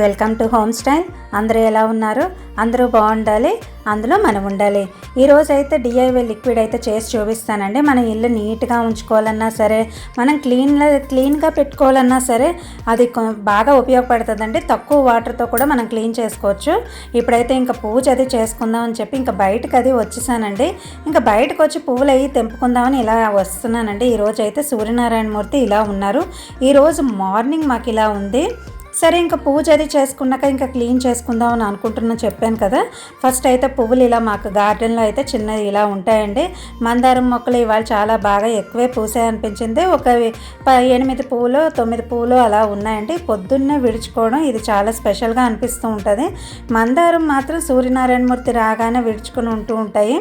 Welcome to Home Style. అందరూ ఎలా ఉన్నారు? అందరూ బాగుండాలి. అందులో మనం ఉండాలి. ఈరోజు అయితే డిఐవై లిక్విడ్ అయితే చేసి చూపిస్తానండి. మన ఇల్లు నీట్గా ఉంచుకోవాలన్నా సరే మనం క్లీన్ క్లీన్గా పెట్టుకోవాలన్నా సరే అది బాగా ఉపయోగపడుతుందండి. తక్కువ వాటర్తో కూడా మనం క్లీన్ చేసుకోవచ్చు. ఇప్పుడైతే ఇంకా పూజ అది చేసుకుందాం అని చెప్పి ఇంకా బయటకు అది వచ్చేసానండి. ఇంకా బయటకు వచ్చి పువ్వులు అవి తెంపుకుందామని ఇలా వస్తున్నానండి. ఈరోజు అయితే సూర్యనారాయణ మూర్తి ఇలా ఉన్నారు. ఈరోజు మార్నింగ్ మాకు ఇలా ఉంది. సరే ఇంకా పూజ అది చేసుకున్నాక ఇంకా క్లీన్ చేసుకుందాం అని అనుకుంటున్నా చెప్పాను కదా. ఫస్ట్ అయితే పువ్వులు ఇలా మాకు గార్డెన్లో అయితే చిన్నది ఇలా ఉంటాయండి. మందారం మొక్కలు ఇవాళ చాలా బాగా ఎక్కువే పూసాయి అనిపించింది. ఒక ఎనిమిది పువ్వులు తొమ్మిది పువ్వులు అలా ఉన్నాయండి. పొద్దున్నే విడుచుకోవడం ఇది చాలా స్పెషల్గా అనిపిస్తూ ఉంటుంది. మందారం మాత్రం సూర్యనారాయణమూర్తి రాగానే విడుచుకుని ఉంటూ ఉంటాయి.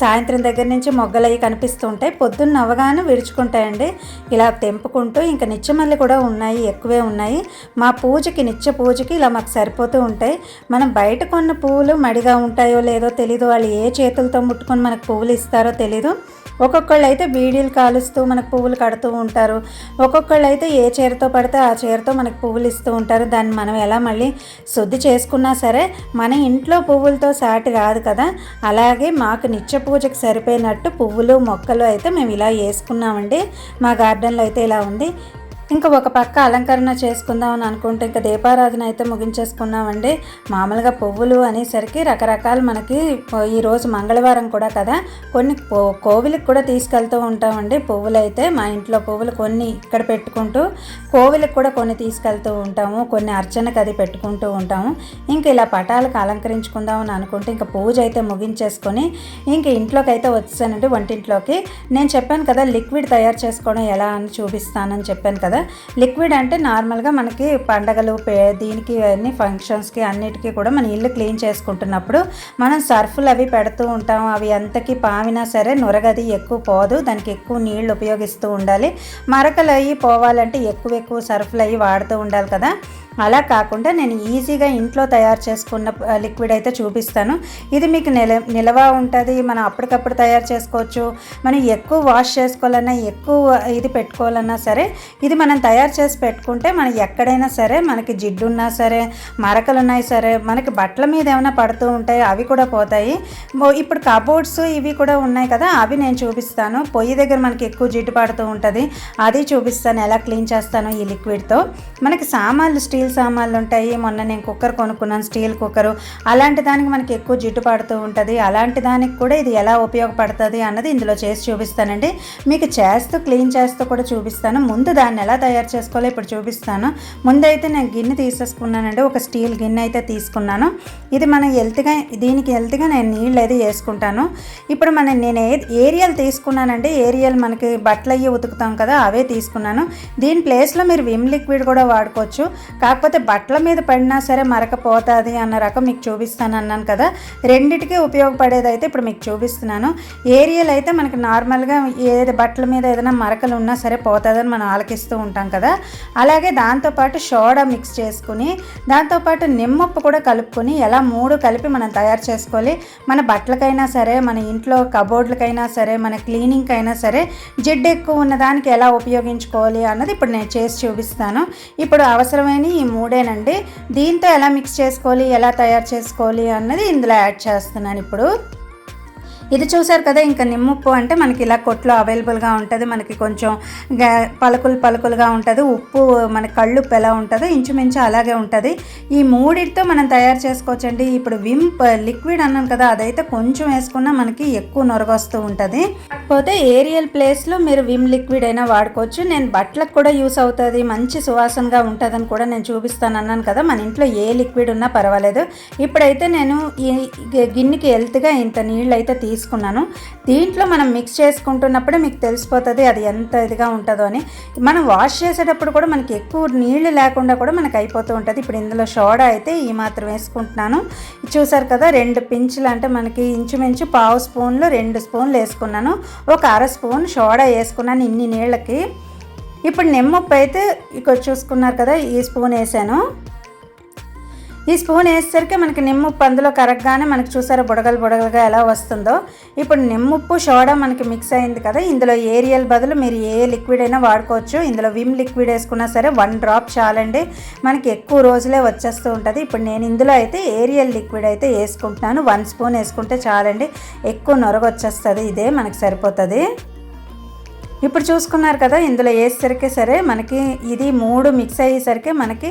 సాయంత్రం దగ్గర నుంచి మొగ్గలు అవి కనిపిస్తూ ఉంటాయి పొద్దున్న అవగాహన విరుచుకుంటాయండి. ఇలా తెంపుకుంటూ ఇంకా నిత్యమల్లి కూడా ఉన్నాయి ఎక్కువే ఉన్నాయి. మా పూజకి నిత్య పూజకి ఇలా మాకు సరిపోతూ ఉంటాయి. మనం బయట కొన్న పువ్వులు మడిగా ఉంటాయో లేదో తెలీదు. వాళ్ళు ఏ చేతులతో ముట్టుకొని మనకు పువ్వులు ఇస్తారో తెలీదు. ఒక్కొక్కళ్ళు అయితే బీడీలు కాలుస్తూ మనకు పువ్వులు కడుతూ ఉంటారు. ఒక్కొక్కళ్ళు అయితే ఏ చీరతో పడితే ఆ చీరతో మనకు పువ్వులు ఇస్తూ ఉంటారు. దాన్ని మనం ఎలా మళ్ళీ శుద్ధి చేసుకున్నా సరే మన ఇంట్లో పువ్వులతో సాటి రాదు కదా. అలాగే మాకు నిత్య పూజకు సరిపోయినట్టు పువ్వులు మొక్కలు అయితే మేము ఇలా వేసుకున్నామండి. మా గార్డెన్లో అయితే ఇలా ఉంది. ఇంకా ఒక పక్క అలంకరణ చేసుకుందాం అని అనుకుంటే ఇంకా దీపారాధన అయితే ముగించేసుకున్నామండి. మామూలుగా పువ్వులు అనేసరికి రకరకాలు మనకి ఈరోజు మంగళవారం కూడా కదా కొన్ని కోవిలకు కూడా తీసుకెళ్తూ ఉంటామండి. పువ్వులు అయితే మా ఇంట్లో పువ్వులు కొన్ని ఇక్కడ పెట్టుకుంటూ కోవిలకు కూడా కొన్ని తీసుకెళ్తూ ఉంటాము. కొన్ని అర్చనకు అది పెట్టుకుంటూ ఉంటాము. ఇంకా ఇలా పటాలకు అలంకరించుకుందాం అని అనుకుంటే ఇంకా పూజ అయితే ముగించేసుకొని ఇంక ఇంట్లోకి అయితే వచ్చేసానండి వంటింట్లోకి. నేను చెప్పాను కదా లిక్విడ్ తయారు చేసుకోవడం ఎలా అని చూపిస్తానని చెప్పాను కదా లిక్విడ్ అంటే నార్మల్గా మనకి పండగలు పే దీనికి అన్ని ఫంక్షన్స్కి అన్నిటికీ కూడా మన ఇల్లు క్లీన్ చేసుకుంటున్నప్పుడు మనం సర్ఫులు అవి పెడుతూ ఉంటాం. అవి ఎంతకి పావినా సరే నొరగది ఎక్కువ పోదు. దానికి ఎక్కువ నీళ్ళు ఉపయోగిస్తూ ఉండాలి. మరకలు అవి పోవాలంటే ఎక్కువ ఎక్కువ సర్ఫులు అవి వాడుతూ ఉండాలి కదా. అలా కాకుండా నేను ఈజీగా ఇంట్లో తయారు చేసుకున్న లిక్విడ్ అయితే చూపిస్తాను. ఇది మీకు నిల నిలవ ఉంటుంది. మనం అప్పటికప్పుడు తయారు చేసుకోవచ్చు. మనం ఎక్కువ వాష్ చేసుకోవాలన్నా ఎక్కువ ఇది పెట్టుకోవాలన్నా సరే ఇది మనం తయారు చేసి పెట్టుకుంటే మనం ఎక్కడైనా సరే మనకి జిడ్డు ఉన్నా సరే మరకలు ఉన్నాయి సరే మనకి బట్టల మీద ఏమైనా పడుతూ ఉంటాయి అవి కూడా పోతాయి. ఇప్పుడు కబోర్డ్స్ ఇవి కూడా ఉన్నాయి కదా అవి నేను చూపిస్తాను. పొయ్యి దగ్గర మనకి ఎక్కువ జిడ్డు పడుతూ ఉంటుంది. అది చూపిస్తాను ఎలా క్లీన్ చేస్తాను ఈ లిక్విడ్తో. మనకి సామాన్లు స్టీల్ సామాన్లు ఉంటాయి. మొన్న నేను కుక్కర్ కొనుక్కున్నాను స్టీల్ కుక్కరు. అలాంటి దానికి మనకి ఎక్కువ జిడ్డు పడుతూ ఉంటుంది. అలాంటి దానికి కూడా ఇది ఎలా ఉపయోగపడుతుంది అన్నది ఇందులో చేసి చూపిస్తానండి. మీకు చేస్తూ క్లీన్ చేస్తూ కూడా చూపిస్తాను. ముందు దాన్ని ఎలా తయారు చేసుకోవాలో ఇప్పుడు చూపిస్తాను. ముందైతే నేను గిన్నె తీసేసుకున్నానండి. ఒక స్టీల్ గిన్నె అయితే తీసుకున్నాను. ఇది మనం హెల్త్గా దీనికి హెల్త్గా నేను నీళ్ళు అయితే వేసుకుంటాను. ఇప్పుడు మనం నేను ఏ ఏరియల్ తీసుకున్నానండి. ఏరియల్ మనకి బట్టలు అయ్యి ఉతుకుతాం కదా అవే తీసుకున్నాను. దీని ప్లేస్లో మీరు విమ్ లిక్విడ్ కూడా వాడుకోవచ్చు. కాకపోతే బట్టల మీద పడినా సరే మరకపోతుంది అన్న రకం మీకు చూపిస్తాను అన్నాను కదా. రెండిటికి ఉపయోగపడేది అయితే ఇప్పుడు మీకు చూపిస్తున్నాను. ఏరియల్ అయితే మనకి నార్మల్గా ఏది బట్టల మీద ఏదైనా మరకలు ఉన్నా సరే పోతుందని మనం ఆలకిస్తూ ఉంటాం కదా. అలాగే దాంతోపాటు సోడా మిక్స్ చేసుకుని దాంతోపాటు నిమ్మప్పు కూడా కలుపుకొని ఎలా మూడు కలిపి మనం తయారు చేసుకోవాలి. మన బట్టలకైనా సరే మన ఇంట్లో కబోర్డ్లకైనా సరే మన క్లీనింగ్కి అయినా సరే జిడ్డు ఎక్కువ ఉన్న దానికి ఎలా ఉపయోగించుకోవాలి అన్నది ఇప్పుడు నేను చేసి చూపిస్తాను. ఇప్పుడు అవసరమైన ఈ మూడేనండి. దీంతో ఎలా మిక్స్ చేసుకోవాలి ఎలా తయారు చేసుకోవాలి అన్నది ఇందులో యాడ్ చేస్తున్నాను ఇప్పుడు. ఇది చూసారు కదా ఇంకా నిమ్ముప్పు అంటే మనకి ఇలా కొట్లో అవైలబుల్గా ఉంటుంది మనకి కొంచెం పలుకులు పలుకులుగా ఉంటుంది ఉప్పు మన కళ్ళు ఉప్పు ఎలా ఉంటుందో ఇంచుమించు అలాగే ఉంటుంది. ఈ మూడిటితో మనం తయారు చేసుకోవచ్చండి. ఇప్పుడు విమ్ లిక్విడ్ అన్నాను కదా అదైతే కొంచెం వేసుకున్నా మనకి ఎక్కువ నొరగొస్తూ ఉంటుంది. కాకపోతే ఏరియల్ ప్లేస్లో మీరు విమ్ లిక్విడ్ అయినా వాడుకోవచ్చు. నేను బట్టలకు కూడా యూస్ అవుతుంది మంచి సువాసనగా ఉంటుందని కూడా నేను చూపిస్తాను అన్నాను కదా మన ఇంట్లో ఏ లిక్విడ్ ఉన్నా పర్వాలేదు. ఇప్పుడైతే నేను ఈ గిన్నెకి హెల్త్గా ఇంత నీళ్ళు అయితే తీసుకు తీసుకున్నాను. దీంట్లో మనం మిక్స్ చేసుకుంటున్నప్పుడే మీకు తెలిసిపోతుంది అది ఎంత ఇదిగా ఉంటుందో అని. మనం వాష్ చేసేటప్పుడు కూడా మనకి ఎక్కువ నీళ్ళు లేకుండా కూడా మనకి అయిపోతూ ఉంటుంది. ఇప్పుడు ఇందులో సోడా అయితే ఈ మాత్రం వేసుకుంటున్నాను. చూసారు కదా రెండు పించులు అంటే మనకి ఇంచుమించు పావు స్పూన్లు రెండు స్పూన్లు వేసుకున్నాను. ఒక అర స్పూన్ సోడా వేసుకున్నాను ఇన్ని నీళ్ళకి. ఇప్పుడు నిమ్మప్పు అయితే ఇక్కడ చూసుకున్నారు కదా ఈ స్పూన్ వేసాను. ఈ స్పూన్ వేసేసరికి మనకి నిమ్మప్పు అందులో కరెక్ట్గానే మనకి చూసారా బుడగలు బుడగలుగా ఎలా వస్తుందో? ఇప్పుడు నిమ్ముప్పు సోడా మనకి మిక్స్ అయింది కదా ఇందులో ఏరియల్ బదులు మీరు ఏ లిక్విడ్ అయినా వాడుకోవచ్చు. ఇందులో విమ్ లిక్విడ్ వేసుకున్నా సరే వన్ డ్రాప్ చాలండి. మనకి ఎక్కువ రోజులే వచ్చేస్తూ ఉంటుంది. ఇప్పుడు నేను ఇందులో అయితే ఏరియల్ లిక్విడ్ అయితే వేసుకుంటున్నాను. వన్ స్పూన్ వేసుకుంటే చాలండి. ఎక్కువ నొరగ వచ్చేస్తుంది ఇదే మనకు సరిపోతుంది. ఇప్పుడు చూసుకున్నారు కదా ఇందులో వేసేసరికి సరే మనకి ఇది మూడు మిక్స్ అయ్యేసరికి మనకి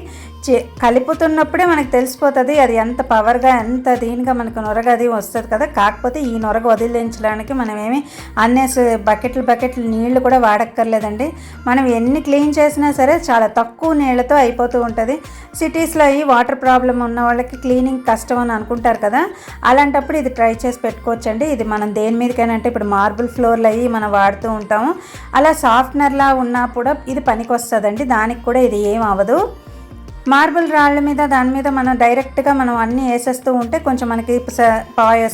కలుపుతున్నప్పుడే మనకు తెలిసిపోతుంది అది ఎంత పవర్గా ఎంత దీనిగా మనకు నొరగ అది వస్తుంది కదా. కాకపోతే ఈ నొరగ వదిలించడానికి మనం ఏమి అన్నేసి బకెట్లు బకెట్లు నీళ్ళు కూడా వాడక్కర్లేదండి. మనం ఎన్ని క్లీన్ చేసినా సరే చాలా తక్కువ నీళ్ళతో అయిపోతూ ఉంటుంది. సిటీస్లో అయ్యి వాటర్ ప్రాబ్లం ఉన్న వాళ్ళకి క్లీనింగ్ కష్టం అని అనుకుంటారు కదా. అలాంటప్పుడు ఇది ట్రై చేసి పెట్టుకోవచ్చండి. ఇది మనం దేని మీదకైనా అంటే ఇప్పుడు మార్బుల్ ఫ్లోర్లు అయ్యి మనం వాడుతూ ఉంటాము. అలా సాఫ్ట్నర్లా ఉన్నా కూడా ఇది పనికి వస్తుందండి దానికి కూడా ఇది ఏం అవ్వదు. మార్బుల్ రాళ్ళ మీద దాని మీద మనం డైరెక్ట్గా మనం అన్నీ వేసేస్తూ ఉంటే కొంచెం మనకి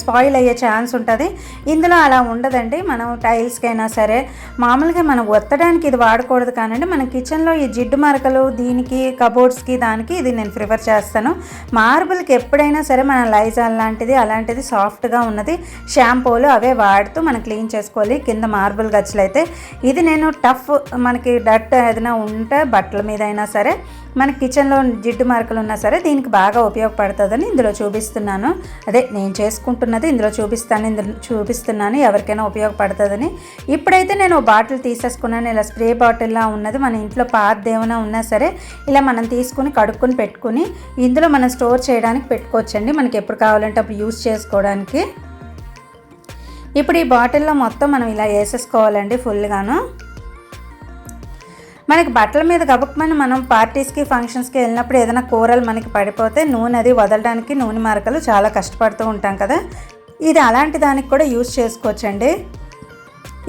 స్పాయిల్ అయ్యే ఛాన్స్ ఉంటుంది. ఇందులో అలా ఉండదండి. మనం టైల్స్కైనా సరే మామూలుగా మనం ఒత్తడానికి ఇది వాడకూడదు కానండి. మన కిచెన్లో ఈ జిడ్డు మరకలు దీనికి కబోర్డ్స్కి దానికి ఇది నేను ప్రిఫర్ చేస్తాను. మార్బుల్కి ఎప్పుడైనా సరే మన లైజాల్ లాంటిది అలాంటిది సాఫ్ట్గా ఉన్నది షాంపూలు అవే వాడుతూ మనం క్లీన్ చేసుకోవాలి కింద మార్బుల్ గచ్చులు అయితే. ఇది నేను టఫ్ మనకి డట్ ఏదైనా ఉంటే బట్టల మీద అయినా సరే మన కిచెన్లో జిడ్డు మార్కులు ఉన్నా సరే దీనికి బాగా ఉపయోగపడుతుందని ఇందులో చూపిస్తున్నాను. అదే నేను చేసుకుంటున్నది ఇందులో చూపిస్తాను ఇందులో చూపిస్తున్నాను ఎవరికైనా ఉపయోగపడుతుందని. ఇప్పుడైతే నేను బాటిల్ తీసేసుకున్నాను. ఇలా స్ప్రే బాటిల్లా ఉన్నది. మన ఇంట్లో పాత ఉన్నా సరే ఇలా మనం తీసుకుని కడుక్కొని పెట్టుకుని ఇందులో మనం స్టోర్ చేయడానికి పెట్టుకోవచ్చండి. మనకి ఎప్పుడు కావాలంటే అప్పుడు యూస్ చేసుకోవడానికి. ఇప్పుడు ఈ బాటిల్లో మొత్తం మనం ఇలా వేసేసుకోవాలండి ఫుల్గాను. మనకి బట్టల మీద గబుక్మని మనం పార్టీస్కి ఫంక్షన్స్కి వెళ్ళినప్పుడు ఏదైనా కూరలు మనకి పడిపోతే నూనె అది వదలడానికి నూనె మరకలు చాలా కష్టపడుతూ ఉంటాం కదా. ఇది అలాంటి దానికి కూడా యూస్ చేసుకోవచ్చండి.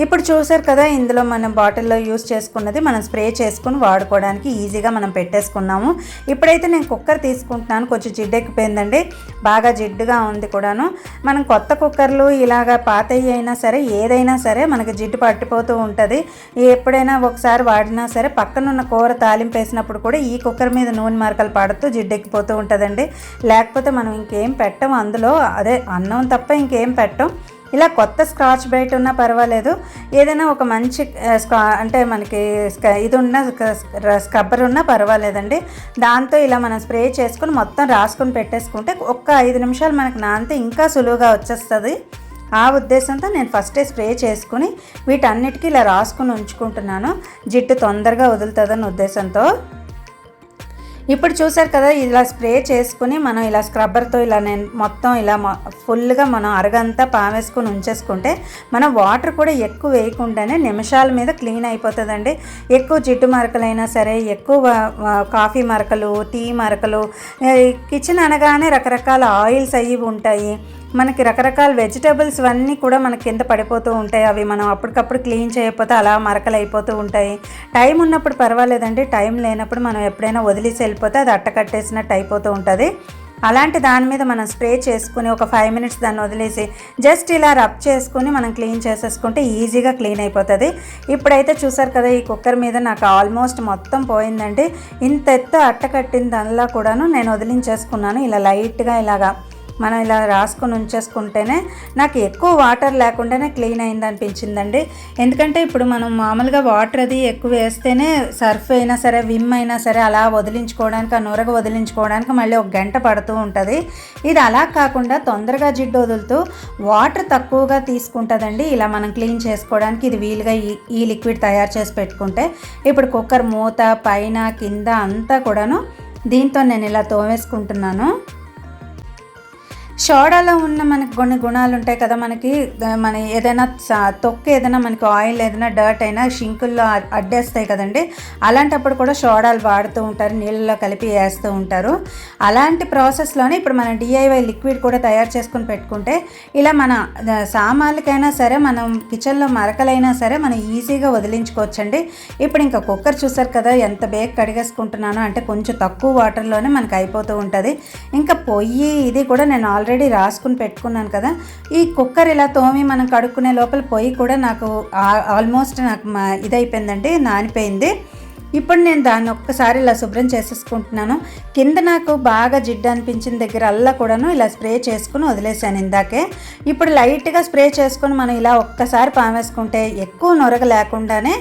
ఇప్పుడు చూసారు కదా ఇందులో మనం బాటిల్లో యూస్ చేసుకున్నది మనం స్ప్రే చేసుకుని వాడుకోవడానికి ఈజీగా మనం పెట్టేసుకున్నాము. ఇప్పుడైతే నేను కుక్కర్ తీసుకుంటున్నాను. కొంచెం జిడ్డెక్కిపోయిందండి బాగా జిడ్డుగా ఉంది కూడాను. మనం కొత్త కుక్కర్లు ఇలాగా పాతవి అయినా సరే ఏదైనా సరే మనకి జిడ్డు పట్టిపోతూ ఉంటుంది. ఎప్పుడైనా ఒకసారి వాడినా సరే పక్కనున్న కూర తాలింపు వేసినప్పుడు కూడా ఈ కుక్కర్ మీద నూనె మరకలు పడుతూ జిడ్డెక్కిపోతూ ఉంటుందండి. లేకపోతే మనం ఇంకేం పెట్టం అందులో. అదే అన్నం తప్ప ఇంకేం పెట్టం. ఇలా కొత్త స్క్రాచ్ బ్రైట్ ఉన్నా పర్వాలేదు. ఏదైనా ఒక మంచి స్క్రా అంటే మనకి ఇది ఉన్న స్క్రబ్బర్ ఉన్నా పర్వాలేదండి. దాంతో ఇలా మనం స్ప్రే చేసుకుని మొత్తం రాసుకొని పెట్టేసుకుంటే ఒక్క ఐదు నిమిషాలు మనకు నానితే ఇంకా సులువుగా వచ్చేస్తుంది. ఆ ఉద్దేశంతో నేను ఫస్టే స్ప్రే చేసుకుని వీటన్నిటికీ ఇలా రాసుకుని ఉంచుకుంటున్నాను. జిడ్డు తొందరగా వదులుతుందన్న ఉద్దేశంతో. ఇప్పుడు చూసారు కదా ఇలా స్ప్రే చేసుకుని మనం ఇలా స్క్రబ్బర్తో ఇలా నేను మొత్తం ఇలా ఫుల్గా మనం అరగంతా పామేసుకుని ఉంచేసుకుంటే మనం వాటర్ కూడా ఎక్కువ వేయకుండానే నిమిషాల మీద క్లీన్ అయిపోతుందండి. ఎక్కువ జిడ్డు మరకలైనా సరే ఎక్కువ కాఫీ మరకలు టీ మరకలు కిచెన్ అనగానే రకరకాల ఆయిల్స్ అవి ఉంటాయి. మనకి రకరకాల వెజిటబుల్స్ అన్నీ కూడా మనకి కింద పడిపోతూ ఉంటాయి. అవి మనం అప్పటికప్పుడు క్లీన్ చేయకపోతే అలా మరకలు అయిపోతూ ఉంటాయి. టైం ఉన్నప్పుడు పర్వాలేదండి. టైం లేనప్పుడు మనం ఎప్పుడైనా వదిలేసి వెళ్ళిపోతే అది అట్టకట్టేసినట్టు అయిపోతూ ఉంటుంది. అలాంటి దాని మీద మనం స్ప్రే చేసుకుని ఒక ఫైవ్ మినిట్స్ దాన్ని వదిలేసి జస్ట్ ఇలా రబ్ చేసుకుని మనం క్లీన్ చేసేసుకుంటే ఈజీగా క్లీన్ అయిపోతుంది. ఇప్పుడైతే చూసారు కదా ఈ కుక్కర్ మీద నాకు ఆల్మోస్ట్ మొత్తం పోయిందండి. ఇంత ఎత్తు అట్ట కట్టిన దానిలా కూడాను నేను వదిలించేసుకున్నాను. ఇలా లైట్గా ఇలాగా మనం ఇలా రాసుకొని ఉంచేసుకుంటేనే నాకు ఎక్కువ వాటర్ లేకుండానే క్లీన్ అయింది అనిపించిందండి. ఎందుకంటే ఇప్పుడు మనం మామూలుగా వాటర్ అది ఎక్కువ వేస్తేనే సర్ఫ్ అయినా సరే విమ్ అయినా సరే అలా వదిలించుకోవడానికి ఆ నూరగ వదిలించుకోవడానికి మళ్ళీ ఒక గంట పడుతూ ఉంటుంది. ఇది అలా కాకుండా తొందరగా జిడ్డు వదులుతూ వాటర్ తక్కువగా తీసుకుంటుందండి. ఇలా మనం క్లీన్ చేసుకోవడానికి ఇది వీలుగా ఈ ఈ లిక్విడ్ తయారు చేసి పెట్టుకుంటే. ఇప్పుడు కుక్కర్ మూత పైన కింద అంతా కూడాను దీంతో నేను ఇలా తోమేసుకుంటున్నాను. సోడాలో ఉన్న మనకి కొన్ని గుణాలు ఉంటాయి కదా మనకి. మన ఏదైనా తొక్క ఏదైనా మనకి ఆయిల్ ఏదైనా డర్ట్ అయినా షింకుల్లో అడ్డేస్తాయి కదండి. అలాంటప్పుడు కూడా సోడాలు వాడుతూ ఉంటారు నీళ్ళలో కలిపి వేస్తూ ఉంటారు. అలాంటి ప్రాసెస్లోనే ఇప్పుడు మనం డిఐవై లిక్విడ్ కూడా తయారు చేసుకుని పెట్టుకుంటే ఇలా మన సామాన్లకైనా సరే మనం కిచెన్లో మరకలైనా సరే మనం ఈజీగా వదిలించుకోవచ్చండి. ఇప్పుడు ఇంకా కుక్కర్ చూసారు కదా ఎంత బేగ్ కడిగేసుకుంటున్నాను అంటే కొంచెం తక్కువ వాటర్లోనే మనకు అయిపోతూ ఉంటుంది. ఇంకా పొయ్యి ఇది కూడా నేను ఆల్రెడీ ఆల్రెడీ రాసుకుని పెట్టుకున్నాను కదా ఈ కుక్కర్ ఇలా తోమి మనం కడుక్కునే లోపల పొయ్యి కూడా నాకు ఆల్మోస్ట్ నాకు మా ఇదైపోయిందండి నానిపోయింది. ఇప్పుడు నేను దాన్ని ఒక్కసారి ఇలా శుభ్రం చేసేసుకుంటున్నాను. కింద నాకు బాగా జిడ్డు అనిపించిన దగ్గర అల్లా కూడాను ఇలా స్ప్రే చేసుకుని వదిలేసాను ఇందాకే. ఇప్పుడు లైట్గా స్ప్రే చేసుకొని మనం ఇలా ఒక్కసారి పామేసుకుంటే ఎక్కువ నొరగ లేకుండానే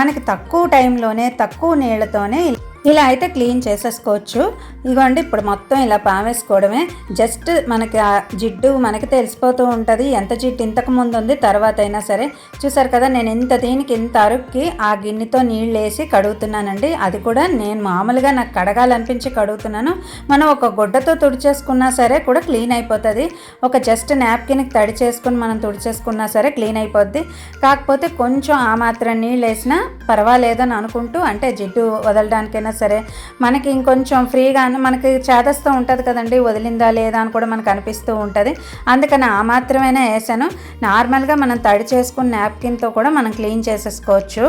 మనకి తక్కువ టైంలోనే తక్కువ నీళ్ళతోనే ఇలా అయితే క్లీన్ చేసేసుకోవచ్చు. ఇదిగోండి ఇప్పుడు మొత్తం ఇలా పామేసుకోవడమే. జస్ట్ మనకి ఆ జిడ్డు మనకి తెలిసిపోతూ ఉంటుంది. ఎంత జిడ్డు ఇంతకు ముందు ఉంది తర్వాత అయినా సరే. చూసారు కదా నేను ఇంత దీనికి ఇంత అరుక్కి ఆ గిన్నెతో నీళ్ళు వేసి కడుగుతున్నానండి. అది కూడా నేను మామూలుగా నాకు కడగాలనిపించి కడుగుతున్నాను. మనం ఒక గుడ్డతో తుడిచేసుకున్నా సరే కూడా క్లీన్ అయిపోతుంది. ఒక జస్ట్ నాప్కిన్కి తడి చేసుకుని మనం తుడిచేసుకున్నా సరే క్లీన్ అయిపోద్ది. కాకపోతే కొంచెం ఆ మాత్రం నీళ్ళు వేసినా పర్వాలేదని అనుకుంటూ అంటే జిడ్డు వదలడానికైనా సరే మనకి ఇంకొంచెం ఫ్రీగా మనకి చేతస్తూ ఉంటుంది కదండి వదిలిందా లేదా అని కూడా మనకు అనిపిస్తూ ఉంటుంది. అందుకని ఆ మాత్రమైనా వేసాను. నార్మల్గా మనం తడి చేసుకున్న నాప్కిన్తో కూడా మనం క్లీన్ చేసేసుకోవచ్చు.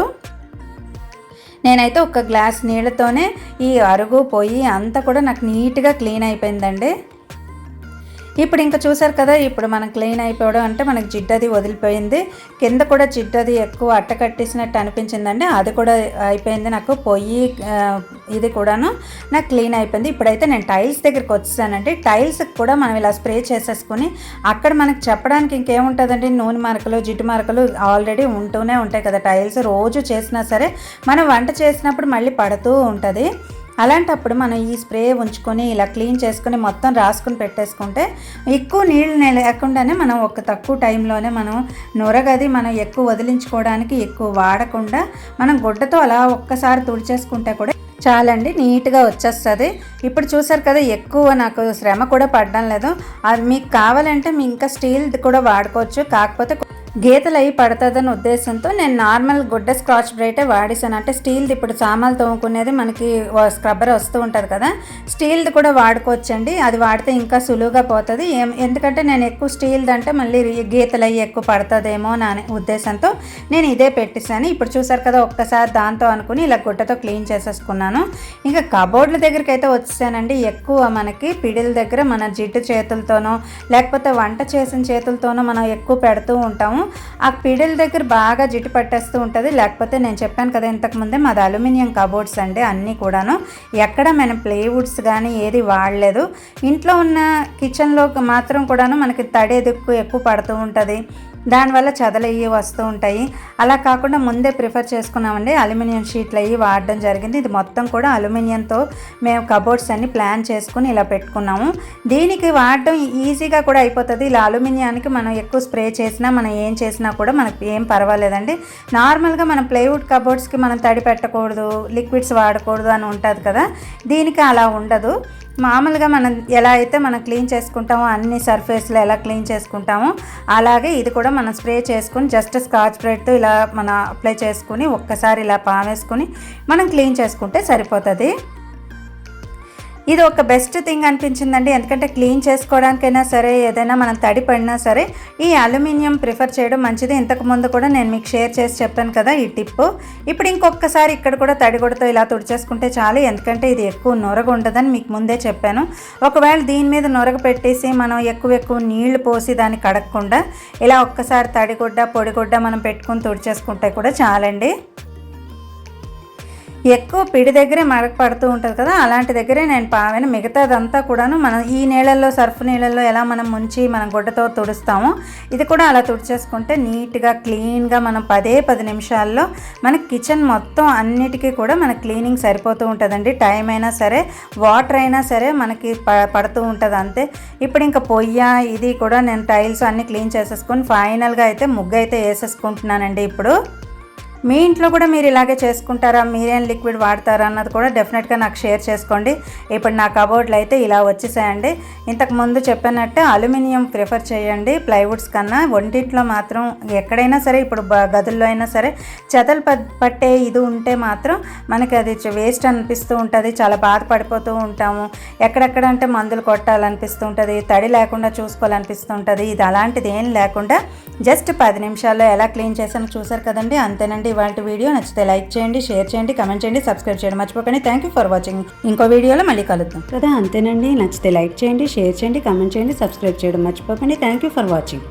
నేనైతే ఒక గ్లాస్ నీళ్ళతోనే ఈ అరుగు పొయ్యి అంతా కూడా నాకు నీట్గా క్లీన్ అయిపోయిందండి. ఇప్పుడు ఇంకా చూసారు కదా ఇప్పుడు మనం క్లీన్ అయిపోవడం అంటే మనకి జిడ్డది వదిలిపోయింది. కింద కూడా జిడ్డది ఎక్కువ అట్ట కట్టేసినట్టు అనిపించిందండి. అది కూడా అయిపోయింది నాకు. పొయ్యి ఇది కూడాను నాకు క్లీన్ అయిపోయింది. ఇప్పుడైతే నేను టైల్స్ దగ్గరికి వచ్చేసానండి. టైల్స్కి కూడా మనం ఇలా స్ప్రే చేసేసుకొని అక్కడ మనకు చెప్పడానికి ఇంకేముంటుందండి? నూనె మరకలు జిడ్డు మరకలు ఆల్రెడీ ఉంటూనే ఉంటాయి కదా టైల్స్. రోజు చేసినా సరే మనం వంట చేసినప్పుడు మళ్ళీ పడుతూ ఉంటుంది. అలాంటప్పుడు మనం ఈ స్ప్రే ఉంచుకొని ఇలా క్లీన్ చేసుకొని మొత్తం రాసుకుని పెట్టేసుకుంటే ఎక్కువ నీళ్ళు లేకుండానే మనం ఒక తక్కువ టైంలోనే మనం నొరగది మనం ఎక్కువ వదిలించుకోవడానికి ఎక్కువ వాడకుండా మనం గుడ్డతో అలా ఒక్కసారి తుడిచేసుకుంటే కూడా చాలండి నీట్గా వచ్చేస్తుంది. ఇప్పుడు చూసారు కదా ఎక్కువ నాకు శ్రమ కూడా పడడం లేదు. అది మీకు కావాలంటే మీ ఇంకా స్టీల్ కూడా వాడుకోవచ్చు. కాకపోతే గీతలు అయి పడుతుందని ఉద్దేశంతో నేను నార్మల్ గుడ్డ స్క్రాచ్ బ్రైటే వాడేసాను అంటే స్టీల్ది ఇప్పుడు సామాన్లు తోముకునేది మనకి స్క్రబ్బర్ వస్తూ ఉంటుంది కదా స్టీల్ది కూడా వాడుకోవచ్చండి. అది వాడితే ఇంకా సులువుగా పోతుంది. ఏం ఎందుకంటే నేను ఎక్కువ స్టీల్ది అంటే మళ్ళీ గీతలు అయ్యి ఎక్కువ పడుతుందేమో నా ఉద్దేశంతో నేను ఇదే పెట్టేశాను. ఇప్పుడు చూసారు కదా ఒక్కసారి దాంతో అనుకుని ఇలా గుడ్డతో క్లీన్ చేసేసుకున్నాను. ఇంకా కబోర్డ్ల దగ్గరికి అయితే వచ్చేసానండి. ఎక్కువ మనకి పిడిల దగ్గర మన జిడ్డు చేతులతోనో లేకపోతే వంట చేసిన చేతులతోనో మనం ఎక్కువ పెడుతూ ఉంటాము. ఆ పీడల దగ్గర బాగా జిట్టు పట్టేస్తూ ఉంటుంది. లేకపోతే నేను చెప్పాను కదా ఇంతకుముందే మాది అల్యూమినియం కబోర్డ్స్ అండి అన్నీ కూడాను. ఎక్కడ మనం ప్లేవుడ్స్ కానీ ఏది వాడలేదు. ఇంట్లో ఉన్న కిచెన్లో మాత్రం కూడాను మనకి తడి ఎక్కువ ఎక్కువ పడుతూ ఉంటుంది. దానివల్ల చదలు అయ్యి వస్తూ ఉంటాయి. అలా కాకుండా ముందే ప్రిఫర్ చేసుకున్నామండి. అల్యూమినియం షీట్లు అయ్యి వాడడం జరిగింది. ఇది మొత్తం కూడా అల్యూమినియంతో మేము కబోర్డ్స్ అన్ని ప్లాన్ చేసుకుని ఇలా పెట్టుకున్నాము. దీనికి వాడడం ఈజీగా కూడా అయిపోతుంది. ఇలా అల్యూమినియానికి మనం ఎక్కువ స్ప్రే చేసినా మనం ఏం చేసినా కూడా మనకి ఏం పర్వాలేదండి. నార్మల్గా మనం ప్లైవుడ్ కబోర్డ్స్కి మనం తడి పెట్టకూడదు లిక్విడ్స్ వాడకూడదు అని ఉంటుంది కదా. దీనికి అలా ఉండదు. మామూలుగా మనం ఎలా అయితే మనం క్లీన్ చేసుకుంటామో అన్ని సర్ఫేస్లో ఎలా క్లీన్ చేసుకుంటామో అలాగే ఇది కూడా మనం స్ప్రే చేసుకుని జస్ట్ స్కాచ్ బ్రెడ్తో ఇలా మనం అప్లై చేసుకుని ఒక్కసారి ఇలా పామేసుకుని మనం క్లీన్ చేసుకుంటే సరిపోతుంది. ఇది ఒక బెస్ట్ థింగ్ అనిపించిందండి. ఎందుకంటే క్లీన్ చేసుకోవడానికైనా సరే ఏదైనా మనం తడి పడినా సరే ఈ అల్యూమినియం ప్రిఫర్ చేయడం మంచిది. ఇంతకు ముందు కూడా నేను మీకు షేర్ చేసి చెప్పాను కదా ఈ టిప్ ఇప్పుడు ఇంకొకసారి ఇక్కడ కూడా తడిగొడతో ఇలా తుడిచేసుకుంటే చాలు. ఎందుకంటే ఇది ఎక్కువ నొరగ ఉండదని మీకు ముందే చెప్పాను. ఒకవేళ దీని మీద నొరగ పెట్టేసి మనం ఎక్కువ ఎక్కువ నీళ్ళు పోసి దాన్ని కడగకుండా ఇలా ఒక్కసారి తడిగుడ్డ పొడిగుడ్డ మనం పెట్టుకుని తుడిచేసుకుంటే కూడా చాలండి. ఎక్కువ పిడి దగ్గరే మడక పడుతూ ఉంటుంది కదా అలాంటి దగ్గరే నేను పావైన. మిగతాదంతా కూడాను మనం ఈ నీళ్ళల్లో సర్ఫ్ నీళ్ళల్లో ఎలా మనం ముంచి మనం గుడ్డతో తుడుస్తామో ఇది కూడా అలా తుడిచేసుకుంటే నీట్గా క్లీన్గా మనం పదే పది నిమిషాల్లో మన కిచెన్ మొత్తం అన్నిటికీ కూడా మన క్లీనింగ్ సరిపోతూ ఉంటుందండి. టైం అయినా సరే వాటర్ అయినా సరే మనకి ప పడుతూ ఉంటుంది అంతే. ఇప్పుడు ఇంకా పొయ్య ఇది కూడా నేను టైల్స్ అన్నీ క్లీన్ చేసేసుకొని ఫైనల్గా అయితే ముగ్గు అయితే వేసేసుకుంటున్నానండి ఇప్పుడు. మీ ఇంట్లో కూడా మీరు ఇలాగే చేసుకుంటారా? మీరేం లిక్విడ్ వాడతారా? అన్నది కూడా డెఫినెట్గా నాకు షేర్ చేసుకోండి. ఇప్పుడు నా కబోర్డ్లు అయితే ఇలా వచ్చేసాయండి. ఇంతకు ముందు చెప్పినట్టు అల్యూమినియం ప్రిఫర్ చేయండి. ప్లైవుడ్స్ కన్నా వంటింట్లో మాత్రం ఎక్కడైనా సరే ఇప్పుడు గదుల్లో అయినా సరే చెదలు పట్టే ఇది ఉంటే మాత్రం మనకి అది వేస్ట్ అనిపిస్తూ ఉంటుంది. చాలా బాధపడిపోతూ ఉంటాము. ఎక్కడెక్కడ అంటే మందులు కొట్టాలనిపిస్తూ ఉంటుంది. తడి లేకుండా చూసుకోవాలనిపిస్తూ ఉంటుంది. ఇది అలాంటిది ఏం లేకుండా జస్ట్ పది నిమిషాల్లో ఎలా క్లీన్ చేసానో చూసారు కదండి. అంతేనండి. ఇవాళ వీడియో నచ్చితే లైక్ చేయండి షేర్ చేయండి కమెంట్ చేయండి సబ్స్క్రైబ్ చేయండి. మర్చిపోకండి. థ్యాంక్ యూ ఫర్ వాచింగ్ ఇంకో వీడియోలో మళ్ళీ కలుద్దాం. కదా అంతేనండి. నచ్చితే లైక్ చేయండి షేర్ చేయండి కమెంట్ చేయండి సబ్స్క్రైబ్ చేయడం మర్చిపోకండి. Thank you for watching